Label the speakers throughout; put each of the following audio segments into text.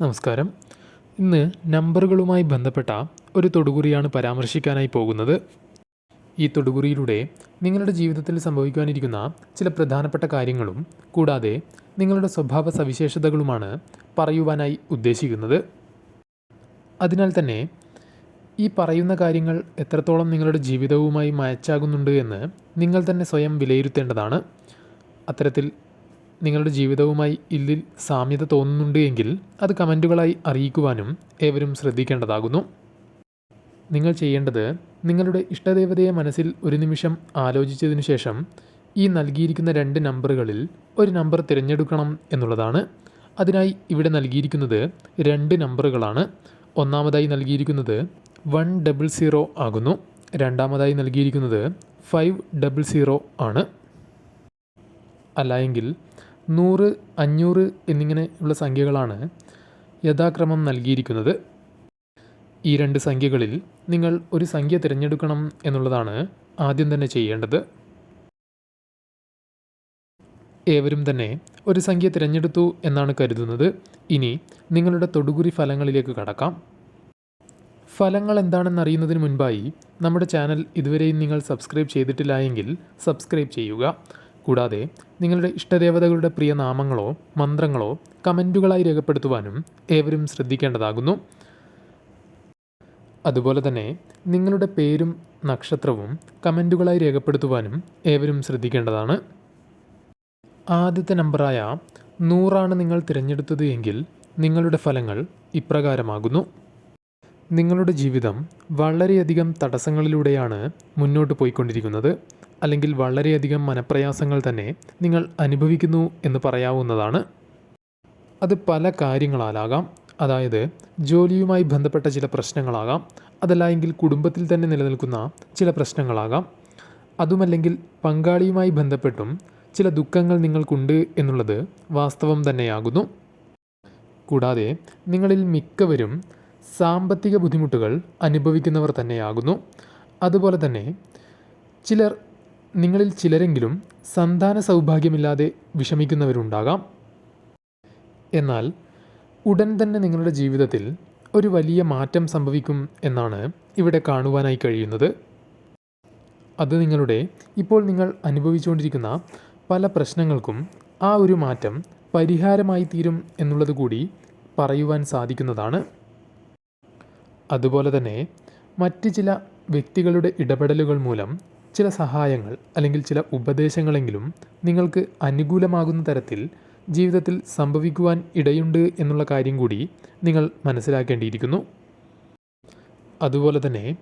Speaker 1: നമസ്കാരം. ഇന്ന് നമ്പറുകളുമായി ബന്ധപ്പെട്ട ഒരു തൊടുകുറിയാണ് പരാമർശിക്കാനായി പോകുന്നത്. ഈ തൊടുകുറിയിലൂടെ നിങ്ങളുടെ ജീവിതത്തിൽ സംഭവിക്കാനിരിക്കുന്ന ചില പ്രധാനപ്പെട്ട കാര്യങ്ങളും കൂടാതെ നിങ്ങളുടെ സ്വഭാവ സവിശേഷതകളുമാണ് പറയുവാനായി ഉദ്ദേശിക്കുന്നത്. അതിനാൽ തന്നെ ഈ പറയുന്ന കാര്യങ്ങൾ എത്രത്തോളം നിങ്ങളുടെ ജീവിതവുമായി മാച്ചാകുന്നുണ്ട് എന്ന് നിങ്ങൾ തന്നെ സ്വയം വിലയിരുത്തേണ്ടതാണ്. അത്തരത്തിൽ നിങ്ങളുടെ ജീവിതവുമായി ഇതിൽ സാമ്യത തോന്നുന്നുണ്ട് എങ്കിൽ അത് കമന്റുകളായി അറിയിക്കുവാനും ഏവരും ശ്രദ്ധിക്കേണ്ടതാകുന്നു. നിങ്ങൾ ചെയ്യേണ്ടത് നിങ്ങളുടെ ഇഷ്ടദേവതയെ മനസ്സിൽ ഒരു നിമിഷം ആലോചിച്ചതിനു ശേഷം ഈ നൽകിയിരിക്കുന്ന രണ്ട് നമ്പറുകളിൽ ഒരു നമ്പർ തിരഞ്ഞെടുക്കണം എന്നുള്ളതാണ്. അതിനായി ഇവിടെ നൽകിയിരിക്കുന്നത് രണ്ട് നമ്പറുകളാണ്. ഒന്നാമതായി നൽകിയിരിക്കുന്നത് വൺ ഡബിൾ സീറോ ആകുന്നു. രണ്ടാമതായി നൽകിയിരിക്കുന്നത് ഫൈവ് ഡബിൾ സീറോ ആണ്. അല്ലായെങ്കിൽ നൂറ് അഞ്ഞൂറ് എന്നിങ്ങനെ ഉള്ള സംഖ്യകളാണ് യഥാക്രമം നൽകിയിരിക്കുന്നത്. ഈ രണ്ട് സംഖ്യകളിൽ നിങ്ങൾ ഒരു സംഖ്യ തിരഞ്ഞെടുക്കണം എന്നുള്ളതാണ് ആദ്യം തന്നെ ചെയ്യേണ്ടത്. ഏവരും തന്നെ ഒരു സംഖ്യ തിരഞ്ഞെടുത്തു എന്നാണ് കരുതുന്നത്. ഇനി നിങ്ങളുടെ തൊടുകുറി ഫലങ്ങളിലേക്ക് കടക്കാം. ഫലങ്ങൾ എന്താണെന്ന് അറിയുന്നതിന് മുൻപായി നമ്മുടെ ചാനൽ ഇതുവരെയും നിങ്ങൾ സബ്സ്ക്രൈബ് ചെയ്തിട്ടില്ല എങ്കിൽ സബ്സ്ക്രൈബ് ചെയ്യുക. കൂടാതെ നിങ്ങളുടെ ഇഷ്ടദേവതകളുടെ പ്രിയ നാമങ്ങളോ മന്ത്രങ്ങളോ കമന്റുകളായി രേഖപ്പെടുത്തുവാനും ഏവരും ശ്രദ്ധിക്കേണ്ടതാകുന്നു. അതുപോലെ തന്നെ നിങ്ങളുടെ പേരും നക്ഷത്രവും കമന്റുകളായി രേഖപ്പെടുത്തുവാനും ഏവരും ശ്രദ്ധിക്കേണ്ടതാണ്. ആദ്യത്തെ നമ്പറായ നൂറാണ് നിങ്ങൾ തിരഞ്ഞെടുത്തത് എങ്കിൽ നിങ്ങളുടെ ഫലങ്ങൾ ഇപ്രകാരമാകുന്നു. നിങ്ങളുടെ ജീവിതം വളരെയധികം തടസ്സങ്ങളിലൂടെയാണ് മുന്നോട്ട് പോയിക്കൊണ്ടിരിക്കുന്നത്. അല്ലെങ്കിൽ വളരെയധികം മനപ്രയാസങ്ങൾ തന്നെ നിങ്ങൾ അനുഭവിക്കുന്നു എന്ന് പറയാവുന്നതാണ്. അത് പല കാര്യങ്ങളാലാകാം. അതായത് ജോലിയുമായി ബന്ധപ്പെട്ട ചില പ്രശ്നങ്ങളാകാം. അതല്ല എങ്കിൽ കുടുംബത്തിൽ തന്നെ നിലനിൽക്കുന്ന ചില പ്രശ്നങ്ങളാകാം. അതുമല്ലെങ്കിൽ പങ്കാളിയുമായി ബന്ധപ്പെട്ടും ചില ദുഃഖങ്ങൾ നിങ്ങൾക്കുണ്ട് എന്നുള്ളത് വാസ്തവം തന്നെയാകുന്നു. കൂടാതെ നിങ്ങളിൽ മിക്കവരും സാമ്പത്തിക ബുദ്ധിമുട്ടുകൾ അനുഭവിക്കുന്നവർ തന്നെയാകുന്നു. അതുപോലെ തന്നെ ചിലർ നിങ്ങളിൽ ചിലരെങ്കിലും സന്താന സൗഭാഗ്യമില്ലാതെ വിഷമിക്കുന്നവരുണ്ടാകാം. എന്നാൽ ഉടൻ തന്നെ നിങ്ങളുടെ ജീവിതത്തിൽ ഒരു വലിയ മാറ്റം സംഭവിക്കും എന്നാണ് ഇവിടെ കാണുവാനായി കഴിയുന്നത്. അത് നിങ്ങളുടെ ഇപ്പോൾ നിങ്ങൾ അനുഭവിച്ചുകൊണ്ടിരിക്കുന്ന പല പ്രശ്നങ്ങൾക്കും ആ ഒരു മാറ്റം പരിഹാരമായി തീരും എന്നുള്ളത് കൂടി പറയുവാൻ സാധിക്കുന്നതാണ്. അതുപോലെ തന്നെ മറ്റ് ചില വ്യക്തികളുടെ ഇടപെടലുകൾ മൂലം ചില സഹായങ്ങൾ അല്ലെങ്കിൽ ചില ഉപദേശങ്ങളെങ്കിലും നിങ്ങൾക്ക് അനുകൂലമാകുന്ന തരത്തിൽ ജീവിതത്തിൽ സംഭവിക്കുവാൻ ഇടയുണ്ട് എന്നുള്ള കാര്യം കൂടി നിങ്ങൾ മനസ്സിലാക്കേണ്ടിയിരിക്കുന്നു. അതുപോലെ തന്നെ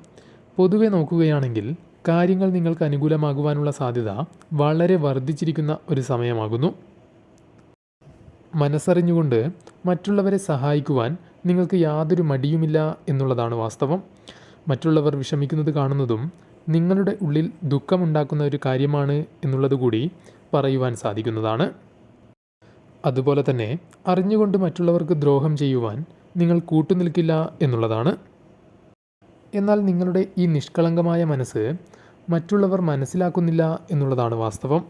Speaker 1: പൊതുവെ നോക്കുകയാണെങ്കിൽ കാര്യങ്ങൾ നിങ്ങൾക്ക് അനുകൂലമാകുവാനുള്ള സാധ്യത വളരെ വർദ്ധിച്ചിരിക്കുന്ന ഒരു സമയമാകുന്നു. മനസ്സറിഞ്ഞുകൊണ്ട് മറ്റുള്ളവരെ സഹായിക്കുവാൻ നിങ്ങൾക്ക് യാതൊരു മടിയുമില്ല എന്നുള്ളതാണ് വാസ്തവം. മറ്റുള്ളവർ വിഷമിക്കുന്നത് കാണുന്നതും നിങ്ങളുടെ ഉള്ളിൽ ദുഃഖമുണ്ടാക്കുന്ന ഒരു കാര്യമാണ് എന്നുള്ളത് കൂടി പറയുവാൻ സാധിക്കുന്നതാണ്. അതുപോലെ തന്നെ അറിഞ്ഞുകൊണ്ട് മറ്റുള്ളവർക്ക് ദ്രോഹം ചെയ്യുവാൻ നിങ്ങൾ കൂട്ടുനിൽക്കില്ല എന്നുള്ളതാണ്. എന്നാൽ നിങ്ങളുടെ ഈ നിഷ്കളങ്കമായ മനസ്സ് മറ്റുള്ളവർ മനസ്സിലാക്കുന്നില്ല എന്നുള്ളതാണ് വാസ്തവം.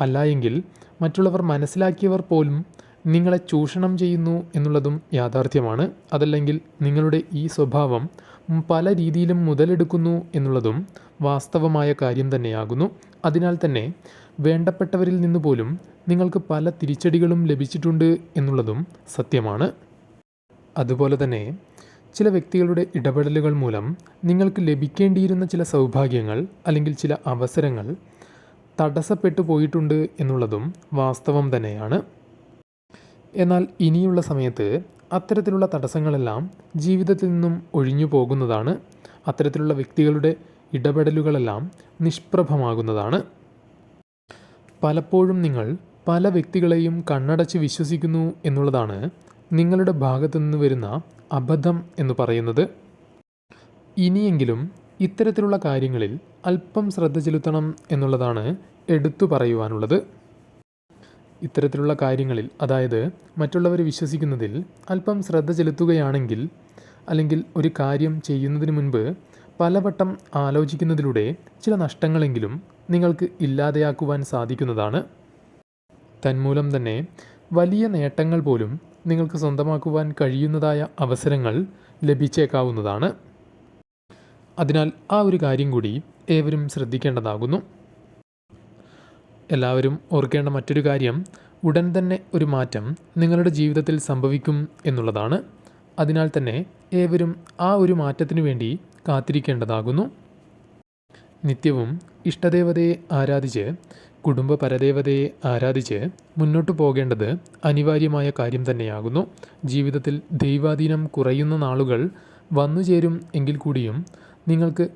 Speaker 1: അല്ല എങ്കിൽ മറ്റുള്ളവർ മനസ്സിലാക്കിയവർ പോലും നിങ്ങളെ ചൂഷണം ചെയ്യുന്നു എന്നുള്ളതും യാഥാർത്ഥ്യമാണ്. അതല്ലെങ്കിൽ നിങ്ങളുടെ ഈ സ്വഭാവം പല രീതിയിലും മുതലെടുക്കുന്നു എന്നുള്ളതും വാസ്തവമായ കാര്യം തന്നെയാകുന്നു. അതിനാൽ തന്നെ വേണ്ടപ്പെട്ടവരിൽ നിന്ന് പോലും നിങ്ങൾക്ക് പല തിരിച്ചടികളും ലഭിച്ചിട്ടുണ്ട് എന്നുള്ളതും സത്യമാണ്. അതുപോലെ തന്നെ ചില വ്യക്തികളുടെ ഇടപെടലുകൾ മൂലം നിങ്ങൾക്ക് ലഭിക്കേണ്ടിയിരുന്ന ചില സൗഭാഗ്യങ്ങൾ അല്ലെങ്കിൽ ചില അവസരങ്ങൾ തടസ്സപ്പെട്ടു പോയിട്ടുണ്ട് എന്നുള്ളതും വാസ്തവം തന്നെയാണ്. എന്നാൽ ഇനിയുള്ള സമയത്ത് അത്തരത്തിലുള്ള തടസ്സങ്ങളെല്ലാം ജീവിതത്തിൽ നിന്നും ഒഴിഞ്ഞു പോകുന്നതാണ്. അത്തരത്തിലുള്ള വ്യക്തികളുടെ ഇടപെടലുകളെല്ലാം നിഷ്പ്രഭമാകുന്നതാണ്. പലപ്പോഴും നിങ്ങൾ പല വ്യക്തികളെയും കണ്ണടച്ച് വിശ്വസിക്കുന്നു എന്നുള്ളതാണ് നിങ്ങളുടെ ഭാഗത്തു നിന്ന് വരുന്ന അബദ്ധം എന്ന് പറയുന്നത്. ഇനിയെങ്കിലും ഇത്തരത്തിലുള്ള കാര്യങ്ങളിൽ അല്പം ശ്രദ്ധ ചെലുത്തണം എന്നുള്ളതാണ് എടുത്തു പറയുവാനുള്ളത്. ഇത്തരത്തിലുള്ള കാര്യങ്ങളിൽ അതായത് മറ്റുള്ളവർ വിശ്വസിക്കുന്നതിൽ അല്പം ശ്രദ്ധ ചെലുത്തുകയാണെങ്കിൽ അല്ലെങ്കിൽ ഒരു കാര്യം ചെയ്യുന്നതിന് മുൻപ് പലവട്ടം ആലോചിക്കുന്നതിലൂടെ ചില നഷ്ടങ്ങളെങ്കിലും നിങ്ങൾക്ക് ഇല്ലാതെയാക്കുവാൻ സാധിക്കുന്നതാണ്. തന്മൂലം തന്നെ വലിയ നേട്ടങ്ങൾ പോലും നിങ്ങൾക്ക് സ്വന്തമാക്കുവാൻ കഴിയുന്നതായ അവസരങ്ങൾ ലഭിച്ചേക്കാവുന്നതാണ്. അതിനാൽ ആ ഒരു കാര്യം കൂടി ഏവരും ശ്രദ്ധിക്കേണ്ടതാകുന്നു. എല്ലാവരും ഓർക്കേണ്ട മറ്റൊരു കാര്യം ഉടൻ തന്നെ ഒരു മാറ്റം നിങ്ങളുടെ ജീവിതത്തിൽ സംഭവിക്കും എന്നുള്ളതാണ്. അതിനാൽ തന്നെ ഏവരും ആ ഒരു മാറ്റത്തിനു വേണ്ടി കാത്തിരിക്കേണ്ടതാകുന്നു. നിത്യവും ഇഷ്ടദേവതയെ ആരാധിച്ച് കുടുംബ പരദേവതയെ ആരാധിച്ച് മുന്നോട്ടു പോകേണ്ടത് അനിവാര്യമായ കാര്യം തന്നെയാകുന്നു. ജീവിതത്തിൽ ദൈവാധീനം കുറയുന്ന നാളുകൾ വന്നു ചേരും എങ്കിൽ കൂടിയും നിങ്ങൾക്ക്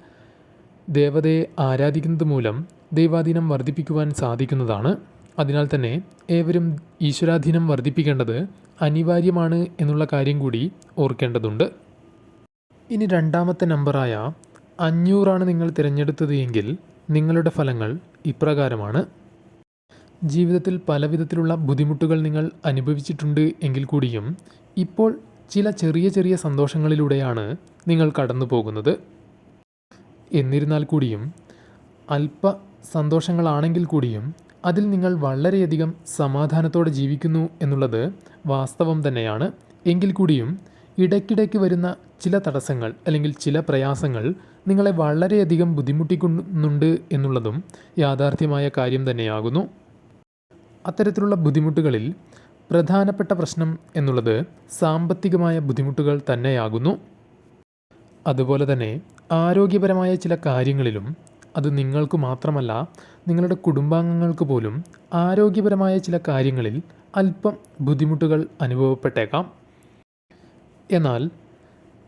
Speaker 1: ദേവതയെ ആരാധിക്കുന്നത് മൂലം ദൈവാധീനം വർദ്ധിപ്പിക്കുവാൻ സാധിക്കുന്നതാണ്. അതിനാൽ തന്നെ ഏവരും ഈശ്വരാധീനം വർദ്ധിപ്പിക്കേണ്ടത് അനിവാര്യമാണ് എന്നുള്ള കാര്യം കൂടി ഓർക്കേണ്ടതുണ്ട്. ഇനി രണ്ടാമത്തെ നമ്പറായ അഞ്ഞൂറാണ് നിങ്ങൾ തിരഞ്ഞെടുത്തത് എങ്കിൽ നിങ്ങളുടെ ഫലങ്ങൾ ഇപ്രകാരമാണ്. ജീവിതത്തിൽ പലവിധത്തിലുള്ള ബുദ്ധിമുട്ടുകൾ നിങ്ങൾ അനുഭവിച്ചിട്ടുണ്ട് എങ്കിൽ കൂടിയും ഇപ്പോൾ ചില ചെറിയ ചെറിയ സന്തോഷങ്ങളിലൂടെയാണ് നിങ്ങൾ കടന്നു പോകുന്നത് എന്നിരുന്നാൽ കൂടിയും അല്പ സന്തോഷങ്ങളാണെങ്കിൽ കൂടിയും അതിൽ നിങ്ങൾ വളരെയധികം സമാധാനത്തോടെ ജീവിക്കുന്നു എന്നുള്ളത് വാസ്തവം തന്നെയാണ്. എങ്കിൽ കൂടിയും ഇടയ്ക്കിടയ്ക്ക് വരുന്ന ചില തടസ്സങ്ങൾ അല്ലെങ്കിൽ ചില പ്രയാസങ്ങൾ നിങ്ങളെ വളരെയധികം ബുദ്ധിമുട്ടിക്കുന്നുണ്ട് എന്നുള്ളതും യാഥാർത്ഥ്യമായ കാര്യം തന്നെയാകുന്നു. അത്തരത്തിലുള്ള ബുദ്ധിമുട്ടുകളിൽ പ്രധാനപ്പെട്ട പ്രശ്നം എന്നുള്ളത് സാമ്പത്തികമായ ബുദ്ധിമുട്ടുകൾ തന്നെയാകുന്നു. അതുപോലെ തന്നെ ആരോഗ്യപരമായ ചില കാര്യങ്ങളിലും അത് നിങ്ങൾക്ക് മാത്രമല്ല നിങ്ങളുടെ കുടുംബാംഗങ്ങൾക്ക് പോലും ആരോഗ്യപരമായ ചില കാര്യങ്ങളിൽ അല്പം ബുദ്ധിമുട്ടുകൾ അനുഭവപ്പെട്ടേക്കാം. എന്നാൽ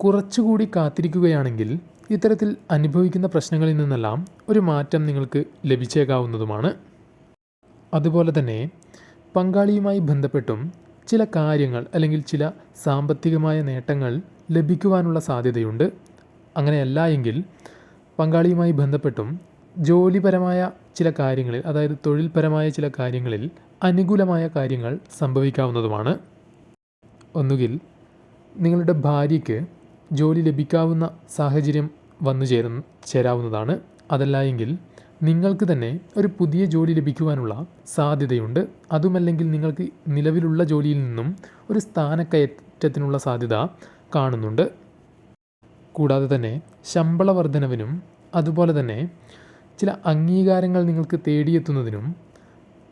Speaker 1: കുറച്ചുകൂടി കാത്തിരിക്കുകയാണെങ്കിൽ ഇത്തരത്തിൽ അനുഭവിക്കുന്ന പ്രശ്നങ്ങളിൽ നിന്നെല്ലാം ഒരു മാറ്റം നിങ്ങൾക്ക് ലഭിച്ചേക്കാവുന്നതുമാണ്. അതുപോലെ തന്നെ പങ്കാളിയുമായി ബന്ധപ്പെട്ടും ചില കാര്യങ്ങൾ അല്ലെങ്കിൽ ചില സാമ്പത്തികമായ നേട്ടങ്ങൾ ലഭിക്കുവാനുള്ള സാധ്യതയുണ്ട്. അങ്ങനെയല്ല എങ്കിൽ പങ്കാളിയുമായി ബന്ധപ്പെട്ടും ജോലിപരമായ ചില കാര്യങ്ങളിൽ അതായത് തൊഴിൽപരമായ ചില കാര്യങ്ങളിൽ അനുകൂലമായ കാര്യങ്ങൾ സംഭവിക്കാവുന്നതുമാണ്. ഒന്നുകിൽ നിങ്ങളുടെ ഭാര്യയ്ക്ക് ജോലി ലഭിക്കാവുന്ന സാഹചര്യം വന്നു ചേരു ചേരാവുന്നതാണ്. അതല്ല എങ്കിൽ നിങ്ങൾക്ക് തന്നെ ഒരു പുതിയ ജോലി ലഭിക്കുവാനുള്ള സാധ്യതയുണ്ട്. അതുമല്ലെങ്കിൽ നിങ്ങൾക്ക് നിലവിലുള്ള ജോലിയിൽ നിന്നും ഒരു സ്ഥാനക്കയറ്റത്തിനുള്ള സാധ്യത കാണുന്നുണ്ട്. കൂടാതെ തന്നെ ശമ്പള വർധനവിനും അതുപോലെ തന്നെ ചില അംഗീകാരങ്ങൾ നിങ്ങൾക്ക് തേടിയെത്തുന്നതിനും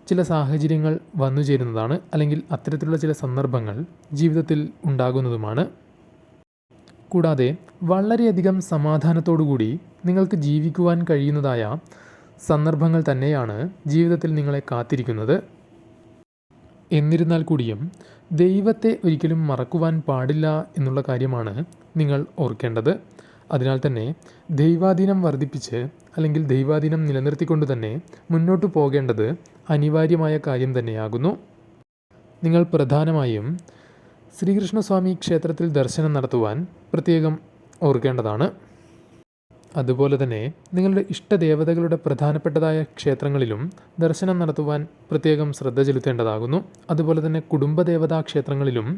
Speaker 1: ചില സാഹചര്യങ്ങൾ വന്നു ചേരുന്നതാണ് അല്ലെങ്കിൽ അത്തരത്തിലുള്ള ചില സന്ദർഭങ്ങൾ ജീവിതത്തിൽ ഉണ്ടാകുന്നതുമാണ്. കൂടാതെ വളരെയധികം സമാധാനത്തോടുകൂടി നിങ്ങൾക്ക് ജീവിക്കുവാൻ കഴിയുന്നതായ സന്ദർഭങ്ങൾ തന്നെയാണ് ജീവിതത്തിൽ നിങ്ങളെ കാത്തിരിക്കുന്നത്. എന്നിരുന്നാൽ കൂടിയും ദൈവത്തെ ഒരിക്കലും മറക്കുവാൻ പാടില്ല എന്നുള്ള കാര്യമാണ് നിങ്ങൾ ഓർക്കേണ്ടത്. അതിനാൽ തന്നെ ദൈവാധീനം വർദ്ധിപ്പിച്ച് അല്ലെങ്കിൽ ദൈവാധീനം നിലനിർത്തിക്കൊണ്ട് തന്നെ മുന്നോട്ട് പോകേണ്ടത് അനിവാര്യമായ കാര്യം തന്നെയാകുന്നു. നിങ്ങൾ പ്രധാനമായും ശ്രീകൃഷ്ണസ്വാമി ക്ഷേത്രത്തിൽ ദർശനം നടത്തുവാൻ പ്രത്യേകം ഓർക്കേണ്ടതാണ്. അതുപോലെ തന്നെ നിങ്ങളുടെ ഇഷ്ടദേവതകളുടെ പ്രധാനപ്പെട്ടതായ ക്ഷേത്രങ്ങളിലും ദർശനം നടത്തുവാൻ പ്രത്യേകം ശ്രദ്ധ ചെലുത്തേണ്ടതാകുന്നു. അതുപോലെ തന്നെ കുടുംബദേവതാ ക്ഷേത്രങ്ങളിലും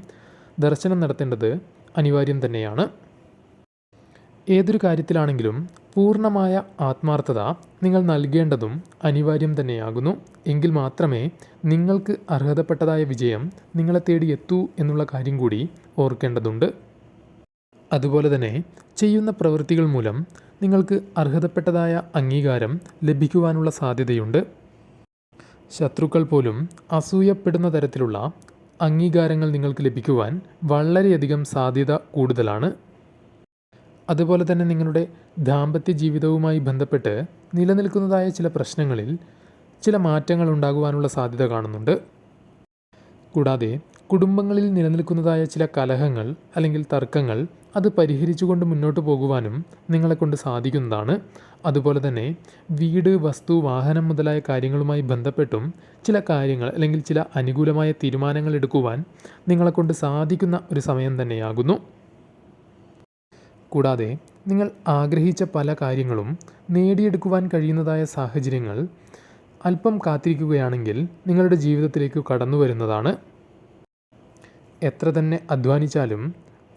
Speaker 1: ദർശനം നടത്തേണ്ടത് അനിവാര്യം തന്നെയാണ്. ഏതൊരു കാര്യത്തിലാണെങ്കിലും പൂർണമായ ആത്മാർത്ഥത നിങ്ങൾ നൽകേണ്ടതും അനിവാര്യം തന്നെയാകുന്നു. എങ്കിൽ മാത്രമേ നിങ്ങൾക്ക് അർഹതപ്പെട്ടതായ വിജയം നിങ്ങളെ തേടി എത്തൂ എന്നുള്ള കാര്യം കൂടി ഓർക്കേണ്ടതുണ്ട്. അതുപോലെ തന്നെ ചെയ്യുന്ന പ്രവൃത്തികൾ മൂലം നിങ്ങൾക്ക് അർഹതപ്പെട്ടതായ അംഗീകാരം ലഭിക്കുവാനുള്ള സാധ്യതയുണ്ട്. ശത്രുക്കൾ പോലും അസൂയപ്പെടുന്ന തരത്തിലുള്ള അംഗീകാരങ്ങൾ നിങ്ങൾക്ക് ലഭിക്കുവാൻ വളരെയധികം സാധ്യത കൂടുതലാണ്. അതുപോലെ തന്നെ നിങ്ങളുടെ ദാമ്പത്യ ജീവിതവുമായി ബന്ധപ്പെട്ട് നിലനിൽക്കുന്നതായ ചില പ്രശ്നങ്ങളിൽ ചില മാറ്റങ്ങൾ ഉണ്ടാകുവാനുള്ള സാധ്യത കാണുന്നുണ്ട്. കൂടാതെ കുടുംബങ്ങളിൽ നിലനിൽക്കുന്നതായ ചില കലഹങ്ങൾ അല്ലെങ്കിൽ തർക്കങ്ങൾ അത് പരിഹരിച്ചുകൊണ്ട് മുന്നോട്ട് പോകുവാനും നിങ്ങളെക്കൊണ്ട് സാധിക്കുന്നതാണ്. അതുപോലെ തന്നെ വീട് വസ്തു വാഹനം മുതലായ കാര്യങ്ങളുമായി ബന്ധപ്പെട്ടും ചില കാര്യങ്ങൾ അല്ലെങ്കിൽ ചില അനുകൂലമായ തീരുമാനങ്ങൾ എടുക്കുവാൻ നിങ്ങളെക്കൊണ്ട് സാധിക്കുന്ന ഒരു സമയം തന്നെയാകുന്നു. കൂടാതെ നിങ്ങൾ ആഗ്രഹിച്ച പല കാര്യങ്ങളും നേടിയെടുക്കുവാൻ കഴിയുന്നതായ സാഹചര്യങ്ങൾ അല്പം കാത്തിരിക്കുകയാണെങ്കിൽ നിങ്ങളുടെ ജീവിതത്തിലേക്ക് കടന്നു വരുന്നതാണ് എത്ര തന്നെ അധ്വാനിച്ചാലും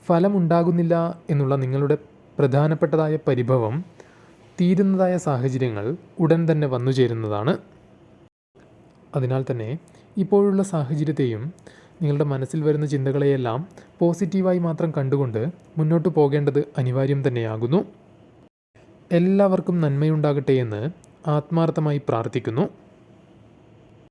Speaker 1: ഫലമുണ്ടാകുന്നില്ല എന്നുള്ള നിങ്ങളുടെ പ്രധാനപ്പെട്ടതായ പരിഭവം തീരുന്നതായ സാഹചര്യങ്ങൾ ഉടൻ തന്നെ വന്നു ചേരുന്നതാണ്. അതിനാൽ തന്നെ ഇപ്പോഴുള്ള സാഹചര്യത്തെയും നിങ്ങളുടെ മനസ്സിൽ വരുന്ന ചിന്തകളെയെല്ലാം പോസിറ്റീവായി മാത്രം കണ്ടുകൊണ്ട് മുന്നോട്ട് പോകേണ്ടത് അനിവാര്യം തന്നെയാകുന്നു. എല്ലാവർക്കും നന്മയുണ്ടാകട്ടെ എന്ന് ആത്മാർത്ഥമായി പ്രാർത്ഥിക്കുന്നു.